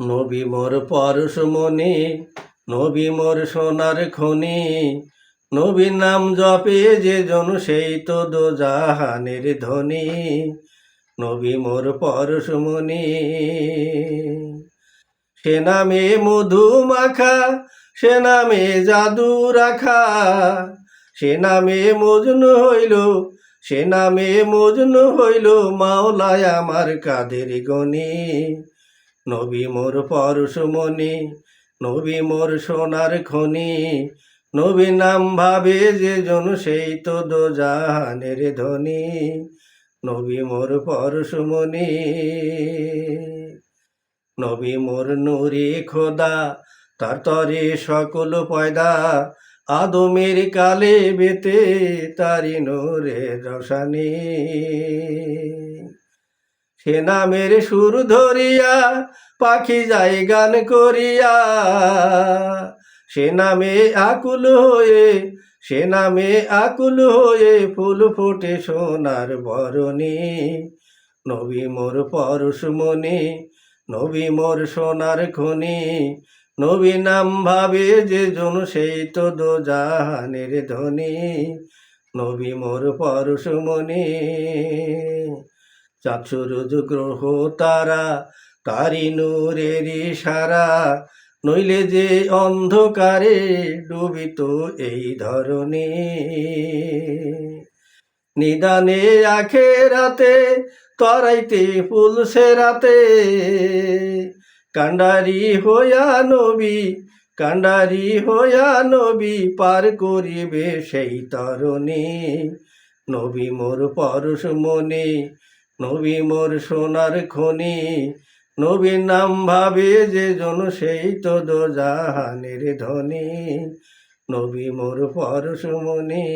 নবী মোর পরশমণি নবী মোর সোনার খনি। নবী নাম জপে যে জন সেই তো দো জাহানের ধনী। নবী মোর পরশমণি সে নামে মধু মাখা, সে নামে জাদু রাখা। সে নামে মজনু হইল, সে নামে মজনু হইল মাওলায় আমার কাদের গনি। নবী মোর পরশমণি নবী মোর সোনার খনি। নবী নাম ভাবে যে জন সেই তো দো জাহানের ধনী। নবী মোর পরশমণি নবী মোর নুরি খোদা, তার তরে সকল পয়দা। আদমের কালে বেতে তারি নূরের রসানি সে নামের সুর ধরিয়া পাখি যায় গান করিয়া। সে নামে আকুল হয়ে, সে নামে আকুল হয়ে ফুল ফোটে সোনার বরণী। নবী মোর পরশমণি নবী মোর সোনার খনি। নবী নাম ভাবে যে জন, সেই তো দো জাহানের ধনী। নবী মোর পরশমণি চাচুরুজ গ্রহ তারা, তারি নূরের সারা নইলে যে অন্ধকারে ডুবিত এই ধরনী নিদানে আখে রাতে, তরাইতে পুলসে রাতে কান্ডারি হইয়া নবী কান্ডারি হইয়া নবী পার করিবে সেই তরণী। নবী মোর পরশ মনে নবী মোর সোনার খনি নবীর নাম ভাবে যে জন সেই তো দোজাহানের ধনি। নবী মোর পরশ মনে।